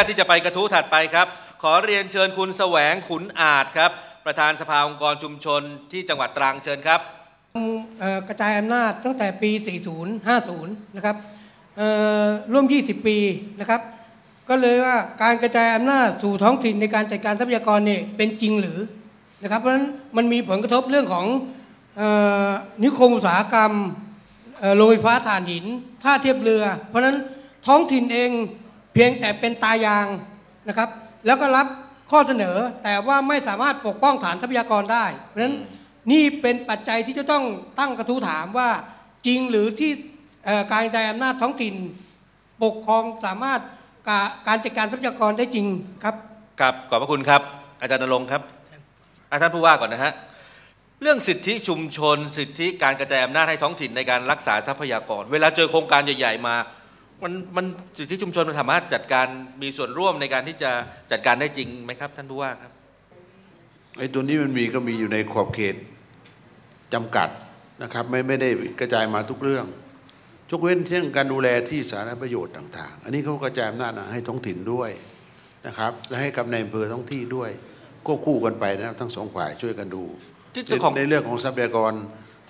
าตที่จะไปกระทู้ถัดไปครับ ขอเรียนเชิญคุณแสวงขุนอาจครับ ประธานสภาองค์กรชุมชนที่จังหวัดตรังเชิญครับกระจายอำนาจตั้งแต่ปี 40 50 นะครับร่วม 20 ปีนะครับ ก็เลยว่าการกระจายอำนาจสู่ท้องถิ่นในการจัดการทรัพยากรเนี่ยเป็นจริงหรือนะครับเพราะฉะนั้นมันมีผลกระทบเรื่องของออนิคมอุตสาหกรรมเอ่อโรงไฟฟ้าถ่านหินท่าเทียบเรือ เพราะฉะนั้นท้องถิ่นเอง เพียงแต่เป็นตายางนะครับ แล้วก็รับข้อเสนอแต่ว่าไม่สามารถปกป้องฐานทรัพยากรได้ เพราะฉะนั้นนี่เป็นปัจจัยที่จะต้องตั้งกระทู้ถามว่าจริงหรือที่เอ่อการกระจายอำนาจท้องถิ่น ปกครองสามารถกาการจัดการทรัพยากรได้จริงครับครับขอบพระคุณครับ อาจารย์นรงค์ครับอะท่านผู้ว่าก่อนนะฮะเรื่องสิทธิชุมชน สิทธิการกระจายอำนาจให้ท้องถิ่นในการรักษาทรัพยากร เวลาเจอโครงการใหญ่ ๆ มา มันมันสิทธิชุมชนมันสามารถจัดการมีส่วนร่วมในการที่จะจัดการได้จริงไหมครับ ท่านผู้ว่าครับไอ้ตัวนี้มันมีก็มีอยู่ในขอบเขตจำกัดนะครับ ไม่ไม่ได้กระจายมาทุกเรื่องยกเว้นเรื่องการดูแลที่สาธารณประโยชน์ต่างๆ อันนี้เขากระจายอำนาจให้ท้องถิ่นด้วยนะครับและให้กับในอำเภอท้องที่ด้วยควบคู่กันไปนะครับทั้งสองฝ่ายช่วยกันดูที่ในเจ้าของในเรื่องของทรัพยากร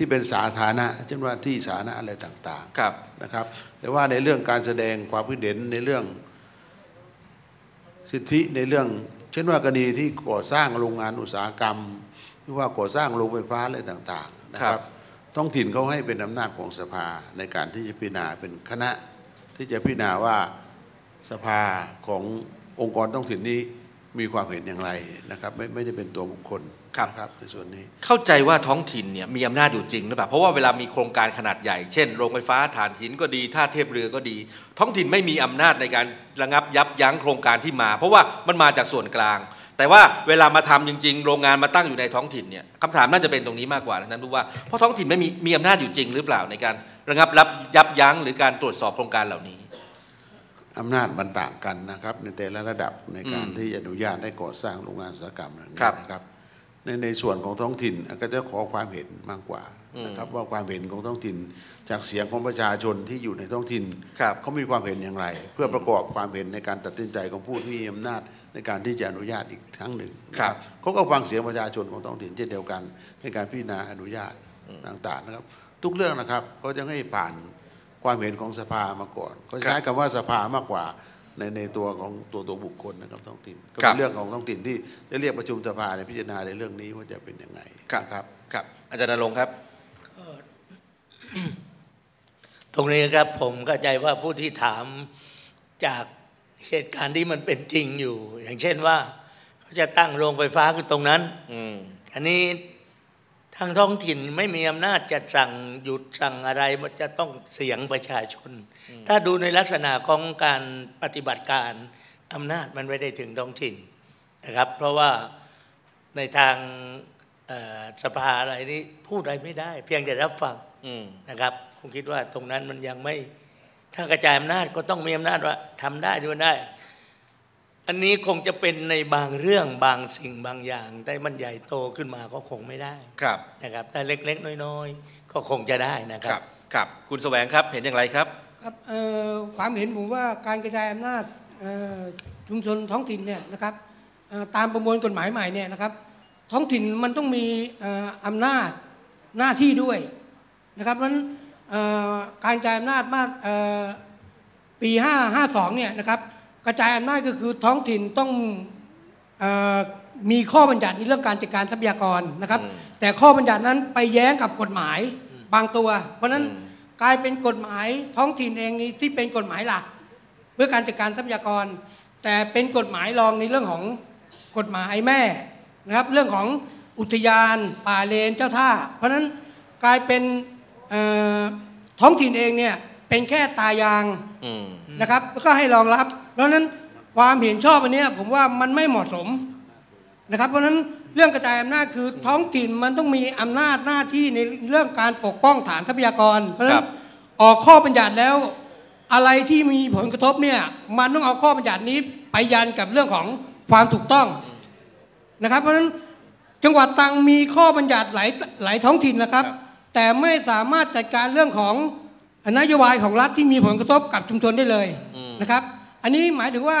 ที่เป็นสาธารณะเช่นว่าที่สาธารณะอะไรต่างครับ ๆนะครับ แต่ว่าในเรื่องการแสดงความคิดเห็นในเรื่องสิทธิในเรื่อง เช่นว่ากรณีที่ก่อสร้างโรงงานอุตสาหกรรม หรือว่าก่อสร้างโรงไฟฟ้าอะไรต่างๆนะคครัรับ บท้องถิ่นเขาให้เป็นอำนาจของสภาในการที่จะพิจารณาเป็นคณะ ที่จะพิจารณาว่าสภาขององค์กรท้องถิ่นนี้ มีความเห็นอย่างไรนะครับ ไม่ไม่ได้เป็นตัวบุคคลครับนะครับในส่วนนี้เข้าใจว่าท้องถิ่นเนี่ยมีอำนาจอยู่จริงหรือเปล่าเพราะว่าเวลามีโครงการขนาดใหญ่ เช่นโรงไฟฟ้าถ่านหินก็ดีท่าเทียบเรือก็ดี ท้องถิ่นไม่มีอำนาจในการระงับยับยั้งโครงการที่มา เพราะว่ามันมาจากส่วนกลาง แต่ว่าเวลามาทำจริง ๆ โรงงานมาตั้งอยู่ในท้องถิ่นเนี่ยคำถามน่าจะเป็นตรงนี้มากกว่านะท่านผู้ว่าเพราะท้องถิ่นไม่มีมีอำนาจอยู่จริงหรือเปล่าในการระงับรับยับยั้งหรือการตรวจสอบโครงการเหล่านี้ อำนาจมันต่างกันนะครับ ในแต่ละระดับในการอืมที่อนุญาตให้ก่อสร้างโรงงานอุตสาหกรรมอย่างนี้ครับนะครับ ในในส่วนของท้องถิ่นก็จะขอความเห็นมากกว่าอืมนะครับว่าความเห็นของท้องถิ่น จากเสียงของประชาชนที่อยู่ในท้องถิ่นครับเขามีความเห็นอย่างไร เพื่อประกอบความเห็นในการตัดสินใจของผู้ที่มีอำนาจในการที่จะอนุญาตอีกครั้งหนึ่งนะครับเขาก็ฟังเสียงประชาชนของท้องถิ่นเช่นเดียวกัน ในการพิจารณาอนุญาตต่างๆนะครับ ทุกเรื่องนะครับเขาจะให้ผ่าน ความเห็นของสภามาก่อนเขาใช้คำว่าสภามากกว่าในในตัวของตัวตัวบุคคลนะครับท้องถิ่นก็ครัเป็บนเรื่องของท้องถิ่นที่จะเรียกประชุมสภาในพิจารณาในเรื่องนี้ว่าจะเป็นยังไงครับนะครับครับ อาจารย์นรงค์ครับ ตรงนี้ครับผมเข้าใจว่าผู้ที่ถามจากเหตุการณ์ที่มันเป็นจริงอยู่ อย่างเช่นว่า เขาจะตั้งโรงไฟฟ้าขึ้นตรงนั้นอืมอันนี้ ทางท้องถิ่นไม่มีอำนาจจะสั่งหยุดสั่งอะไรมันจะต้องเสียงประชาชน ถ้าดูในลักษณะของการปฏิบัติการอำนาจมันไม่ได้ถึงท้องถิ่นนะครับ เพราะว่าในทางเอ่อสภาอะไรนี้พูดอะไรไม่ได้ เพียงแต่รับฟังอืมนะครับผมคิดว่าตรงนั้นมันยังไม่ถ้ากระจายอำนาจก็ต้องมีอำนาจว่าทำได้ด้วยได้ อันนี้คงจะเป็นในบางเรื่องบางสิ่งบางอย่าง แต่มันใหญ่โตขึ้นมาก็คงไม่ได้ครับนะครับ แต่เล็กๆ น้อยๆ ก็คงจะได้นะคครัรับ บครับคุณแสวงครับเห็นอย่างไรครับ ครับเอ่อความเห็นผมว่าการกระจายอำนาจเอ่อชุมชนท้องถิ่นเนี่ยนะครับเอ่อตามประมวลกฎหมายใหม่เนี่ยนะครับ ท้องถิ่นมันต้องมีเอ่ออำนาจหน้าที่ด้วยนะครับเพราะฉะนั้นเอ่อการกระจายอำนาจมาเอ่อปี5 52เนี่ยนะครับ กระจายอำนาจก็คือท้องถิ่นต้องเอ่อมีข้อบัญญัติในเรื่องการจัดการทรัพยากรนะครับอืมแต่ข้อบัญญัตินั้นไปแย้งกับกฎหมายบางตัว เพราะฉะนั้นอืมกลายเป็นกฎหมายท้องถิ่นเองนี้ที่เป็นกฎหมายหลัก เพื่อการจัดการทรัพยากร แต่เป็นกฎหมายรองในเรื่องของกฎหมายแม่นะครับ เรื่องของอุทยานป่าเลนเจ้าท่า เพราะฉะนั้นกลายเป็นเอ่อท้องถิ่นเองเนี่ยเป็นแค่ตายางอืมนะครับแล้วก็ให้รองรับ เพราะฉะนั้นความเห็นชอบอันเนี้ยผมว่ามันไม่เหมาะสมนะครับเพราะฉะนั้นเรื่องกระจายอำนาจคือท้องถิ่นมันต้องมีอำนาจหน้าที่ในเรื่องการปกป้องฐานทรัพยากร เพราะฉะนั้ครันบออกข้อบัญญัติแล้ว อะไรที่มีผลกระทบเนี่ยมันต้องเอาข้อบัญญัตินี้ไปยันกับเรื่องของความถูกต้องนะครับ เพราะฉะนั้นจังหวัดตรังมีข้อบัญญัติหลายหลายท้องถิ่นนะครับ แต่ไม่สามารถจัดการเรื่องของนโยบายของรัฐที่มีผลกระทบกับชุมชนได้เลยอืมนะครับ อันนี้หมายถึงว่า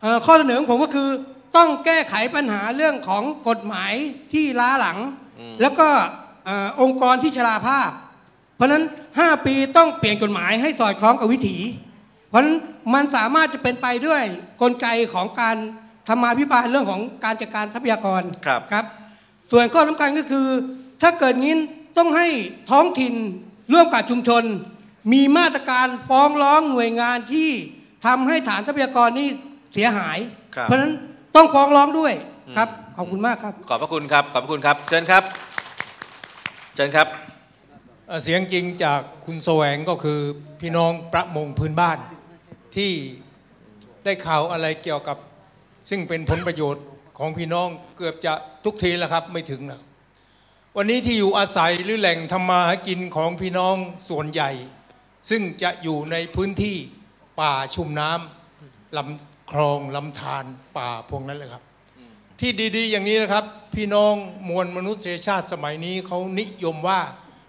เอ่อข้อเสนอของผมก็คือต้องแก้ไขปัญหาเรื่องของกฎหมายที่ล้าหลัง แล้วก็เอ่อองค์กรที่ชราภาพ เพราะฉะนั้น 5 ปีต้องเปลี่ยนกฎหมายให้สอดคล้องกับวิถี เพราะฉะนั้นมันสามารถจะเป็นไปด้วยกลไกของการธรรมาภิบาลเรื่องของการจัดการทรัพยากรครับครับ ส่วนข้อสำคัญก็คือ ถ้าเกิดงี้ต้องให้ท้องถิ่นร่วมกับชุมชน มีมาตรการฟ้องร้องหน่วยงานที่ ทำให้ฐานทรัพยากรนี่เสียหายครับเพราะฉะนั้นต้องฟ้องร้องด้วยครับขอบคุณมากครับ ขอบพระคุณครับขอบพระคุณครับ เชิญครับ เชิญครับเอ่อเสียงจริงจากคุณแสวงก็คือพี่น้องประมงพื้นบ้านที่ได้ข่าวอะไรเกี่ยวกับ ซึ่งเป็นผลประโยชน์ของพี่น้องเกือบจะทุกทีแล้วครับไม่ถึงนะวันนี้ที่อยู่อาศัยหรือแหล่งทำมาหากินของพี่น้องส่วนใหญ่ ซึ่งจะอยู่ในพื้นที่ ป่าชุ่มน้ำลำคลองลำธารป่าพวกนั้นเลยครับ ที่ดีๆ อย่างนี้นะครับ พี่น้องมวลมนุษยชาติสมัยนี้เขานิยมว่า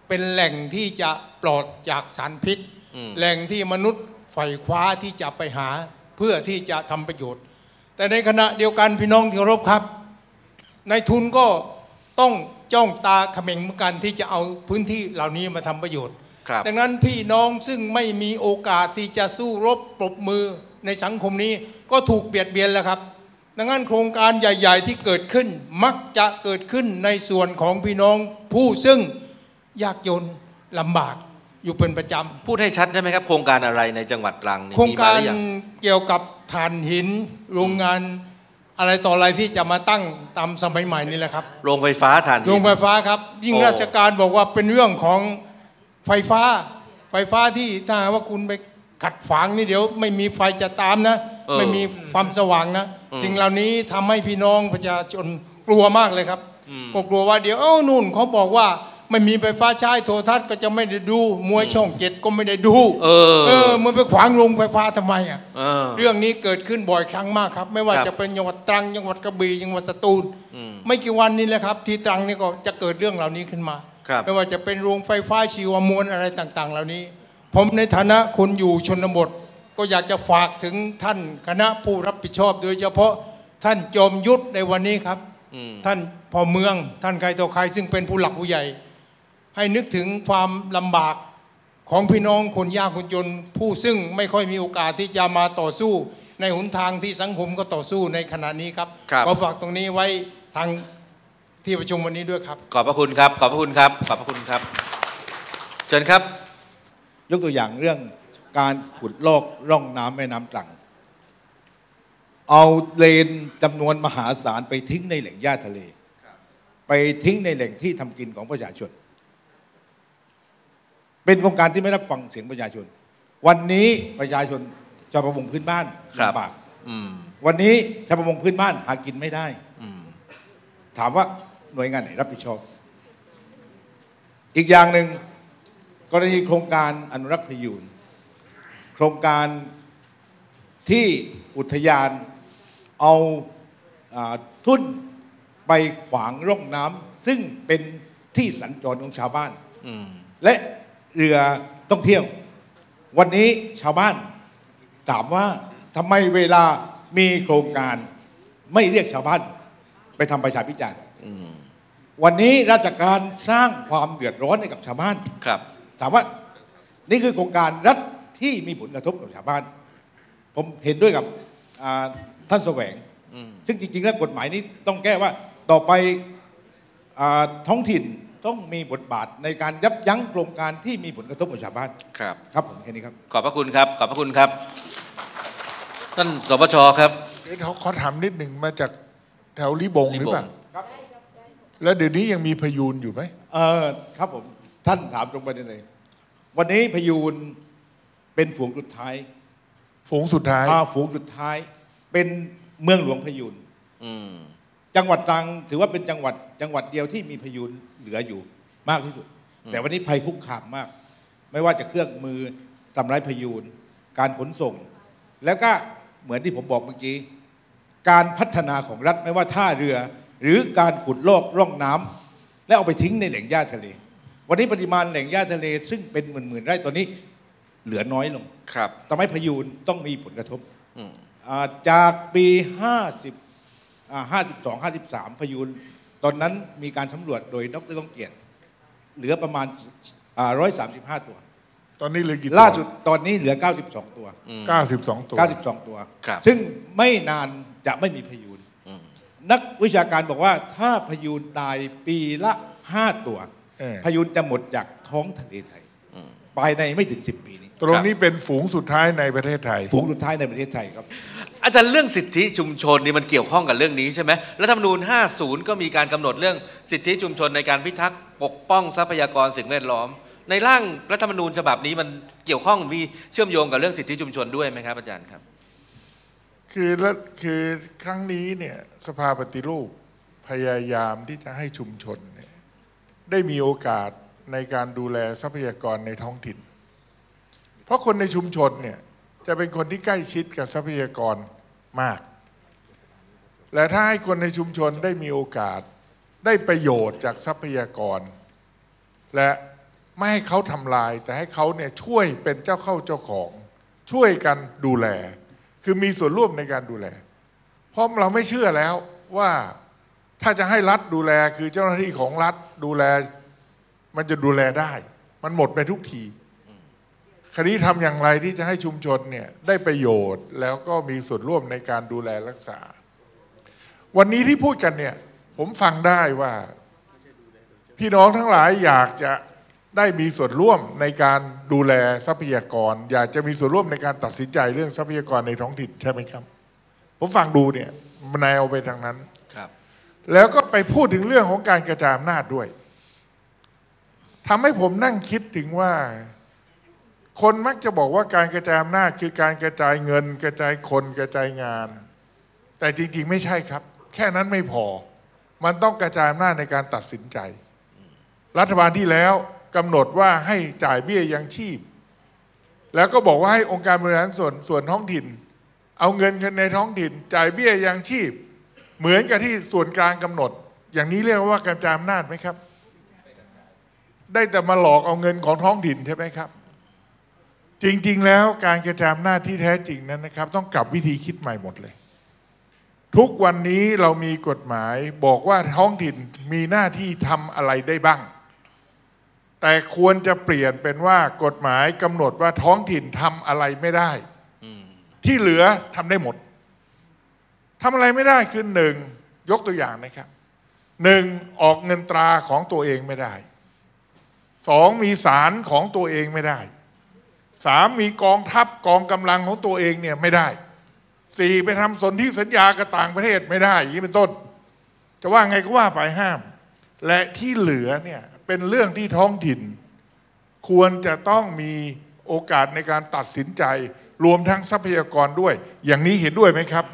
เป็นแหล่งที่จะปลอดจากสารพิษอืมแหล่งที่มนุษย์ใฝ่คว้าที่จะไปหาเพื่อที่จะทำประโยชน์ แต่ในขณะเดียวกันพี่น้องที่เคารพครับนายทุนก็ต้องจ้องตาเขม่งเหมือนกันที่จะเอาพื้นที่เหล่านี้มาทำประโยชน์ครับ ดังนั้นพี่น้องซึ่งไม่มีโอกาสที่จะสู้รบปรบมือในสังคมนี้ก็ถูกเบียดเบียนแล้วครับ ดังนั้นโครงการใหญ่ ๆ ที่เกิดขึ้นมักจะเกิดขึ้นในส่วนของพี่น้องผู้ซึ่งยากจนลำบากอยู่เป็นประจพูดให้ชัดได้ไหมครับ โครงการอะไรในจังหวัดตรังนี่ำโครงมีการหอยังเกี่ยวกับถ่านหินโรงงานอะไรต่ออะไรที่จะมาตั้งตามสมัยใหม่นี่แหละครับ โรงไฟฟ้าถ่านหินโรงไฟฟ้าครับ ยิ่งโอ้ราชการบอกว่าเป็นเรื่องของ ไฟฟ้า ไฟฟ้าที่ถ้าหากว่าคุณไปขัดฝางนี่เดี๋ยว ไม่มีไฟจะตามนะ เออไม่มีความสว่างนะอืมสิ่งเหล่านี้ทำให้พี่น้องประชาชนกลัวมากเลยครับอืม ก็กลัวว่าเดี๋ยวเอ้านู่นเขาบอกว่าไม่มีไฟฟ้าใช้โทรทัศน์ก็จะไม่ได้ดูมวยช่องเจ็ดก็ไม่ได้ดูเออ เออมันไปขวางโรงไฟฟ้าทำไมอะ เออ เรื่องนี้เกิดขึ้นบ่อยครั้งมากครับ ไม่ว่าครับจะเป็นจังหวัดตรังจังหวัดกระบี่จังหวัดสตูลอืม ไม่กี่วันนี้แหละครับ ที่ตรังนี่ก็จะเกิดเรื่องเหล่านี้ขึ้นมาครับ ไม่ว่าจะเป็นโรงไฟฟ้าชีวมวลอะไรต่าง ๆ เหล่านี้ ผมในฐานะคนอยู่ชนบท ก็อยากจะฝากถึงท่านคณะผู้รับผิดชอบ โดยเฉพาะท่านจอมยุทธในวันนี้ครับอืมท่านพ่อเมืองท่านใครต่อใครซึ่งเป็นผู้หลักผู้ใหญ่ ให้นึกถึงความลำบากของพี่น้องคนยากคนจน ผู้ซึ่งไม่ค่อยมีโอกาสที่จะมาต่อสู้ ในหนทางที่สังคมก็ต่อสู้ในขณะนี้ครับครับขอฝากตรงนี้ไว้ทาง ที่ประชุมวันนี้ด้วยครับ ขอบพระคุณครับ ขอบพระคุณครับ ขอบพระคุณครับ เชิญครับ ยกตัวอย่างเรื่องการขุดลอกร่องน้ำแม่น้ำตรัง เอาเลนจำนวนมหาศาลไปทิ้งในแหล่งหญ้าทะเล ไปทิ้งในแหล่งที่ทำกินของประชาชน เป็นโครงการที่ไม่รับฟังเสียงประชาชน วันนี้ประชาชนชาวประมงพื้นบ้านครับลำบากอืมวันนี้ชาวประมงพื้นบ้านหากินไม่ได้อืมถามว่า หน่วยงานไหนรับผิดชอบ อีกอย่างหนึ่งกรณีโครงการอนุรักษ์พยูนโครงการที่อุทยานเอาอาทุ่นไปขวางร่องน้ำซึ่งเป็นที่สัญจรของชาวบ้านอืมและเรือต้องเที่ยว วันนี้ชาวบ้านถามว่าทำไมเวลามีโครงการไม่เรียกชาวบ้าน ไปทำประชาพิจารณ์อืม วันนี้ราชการสร้างความเดือดร้อนให้กับชาวบ้านครับ ถามว่านี่คือโครงการรัฐที่มีผลกระทบกับชาวบ้าน ผมเห็นด้วยกับอ่าท่านแสวง อืม ซึ่งจริง ๆ แล้วกฎหมายนี้ต้องแก้ว่าต่อไปอาท้องถิ่นต้องมีบทบาทในการยับยั้งโครงการที่มีผลกระทบกับชาวบ้าน ครับ ครับผมแค่นี้ครับ ขอบพระคุณครับ ขอบพระคุณครับ ท่านสปชครับเอ๊ะเขาขอถามนิดหนึ่งมาจากแถวลิบงหรือเปล่าลิบงครับ แล้วเดี๋ยวนี้ยังมีพยูนอยู่ไหมเออครับผมท่านถามตรงประเด็นเลย วันนี้พยูนเป็นฝูงสุดท้าย ฝูงสุดท้ายอ่าฝูงสุดท้าย เป็นเมืองหลวงพยูนอืมจังหวัดตรังถือว่าเป็นจังหวัดจังหวัดเดียวที่มีพยูนเหลืออยู่มากที่สุด แต่วันนี้ภัยคุกคามมาก ไม่ว่าจะเครื่องมือทำร้ายพยูนการขนส่ง แล้วก็เหมือนที่ผมบอกเมื่อกี้ การพัฒนาของรัฐไม่ว่าท่าเรือ หรือการขุดลอกร่องน้ำแล้วเอาไปทิ้งในแหล่งหญ้าทะเล วันนี้ปริมาณแหล่งหญ้าทะเล ซึ่งเป็นหมื่นๆไร่ตอนนี้เหลือน้อยลงครับทำให้พยูนต้องมีผลกระทบอืมอ่าจากปี50อ่า52 53 พยูนตอนนั้นมีการสำรวจโดยดรก้องเกียรติเหลือประมาณอ่า135 ตัว ตอนนี้เหลือกี่ตัวล่าสุดตอนนี้เหลือ 92 ตัว 92 ตัว 92 ตัวครับซึ่งไม่นานจะไม่มีพยูน นักวิชาการบอกว่าถ้าพยูนตายปีละ5ตัวเออพยูนจะหมดจากท้องทะเลไทยภายในไม่ถึง10ปีนี้ ตรงนี้เป็นฝูงสุดท้ายในประเทศไทย ฝูงสุดท้ายในประเทศไทยครับ อาจารย์เรื่องสิทธิชุมชนนี่มันเกี่ยวข้องกับเรื่องนี้ใช่ไหมรัฐธรรมนูญ 50 ก็มีการกำหนดเรื่องสิทธิชุมชนในการพิทักษ์ปกป้องทรัพยากรสิ่งแวดล้อม ในร่างรัฐธรรมนูญฉบับนี้มันเกี่ยวข้องมีเชื่อมโยงกับเรื่องสิทธิชุมชนด้วยไหมครับอาจารย์ครับ คือและคือครั้งนี้เนี่ยสภาปฏิรูปพยายามที่จะให้ชุมชนเนี่ยได้มีโอกาสในการดูแลทรัพยากรในท้องถิ่น เพราะคนในชุมชนเนี่ยจะเป็นคนที่ใกล้ชิดกับทรัพยากรมาก และถ้าให้คนในชุมชนได้มีโอกาสได้ประโยชน์จากทรัพยากร และไม่ให้เขาทำลาย แต่ให้เขาเนี่ยช่วยเป็นเจ้าเข้าเจ้าของ ช่วยกันดูแล คือมีส่วนร่วมในการดูแล เพราะเราไม่เชื่อแล้วว่าถ้าจะให้รัฐดูแลคือเจ้าหน้าที่ของรัฐดูแล มันจะดูแลได้ มันหมดไปทุกทีคราวนี้ทำอย่างไรที่จะให้ชุมชนเนี่ยได้ประโยชน์แล้วก็มีส่วนร่วมในการดูแลรักษา วันนี้ที่พูดกันเนี่ย ผมฟังได้ว่า พี่น้องทั้งหลายอยากจะ ได้มีส่วนร่วมในการดูแลทรัพยากร อยากจะมีส่วนร่วมในการตัดสินใจเรื่องทรัพยากรในท้องถิ่นใช่ไหมครับ ผมฟังดูเนี่ยมันแนวไปทางนั้นครับ แล้วก็ไปพูดถึงเรื่องของการกระจายอำนาจด้วยทำให้ผมนั่งคิดถึงว่า คนมักจะบอกว่าการกระจายอำนาจคือการกระจายเงิน กระจายคนกระจายงาน แต่จริง ๆ ไม่ใช่ครับ แค่นั้นไม่พอ มันต้องกระจายอำนาจในการตัดสินใจ รัฐบาลที่แล้ว กำหนดว่าให้จ่ายเบี้ยยังชีพ แล้วก็บอกว่าให้องค์การบริหารส่วนส่วนท้องถิ่น เอาเงินในท้องถิ่น จ่ายเบี้ยยังชีพ เหมือนกับที่ส่วนกลางกำหนด อย่างนี้เรียกว่ากระจายอำนาจไหมครับ ได้แต่มาหลอกเอาเงินของท้องถิ่นใช่ไหมครับ จริง ๆ แล้วการกระจายอำนาจที่แท้จริงนั้นนะครับ ต้องกลับวิธีคิดใหม่หมดเลยทุกวันนี้เรามีกฎหมายบอกว่าท้องถิ่นมีหน้าที่ทำอะไรได้บ้าง แต่ควรจะเปลี่ยนเป็นว่ากฎหมายกำหนดว่าท้องถิ่นทำอะไรไม่ได้ที่เหลือทำได้หมดทำอะไรไม่ได้คือหนึ่งยกตัวอย่างนะครับหนึ่งออกเงินตราของตัวเองไม่ได้สองมีสารของตัวเองไม่ได้สามมีกองทัพกองกำลังของตัวเองเนี่ยไม่ได้สี่ไปทำสนธิสัญญากับต่างประเทศไม่ได้อย่างนี้เป็นต้น จะว่าไงก็ว่าไปห้าม และที่เหลือเนี่ย เป็นเรื่องที่ท้องถิ่น ควรจะต้องมีโอกาสในการตัดสินใจ รวมทั้งทรัพยากรด้วย อย่างนี้เห็นด้วยไหมครับ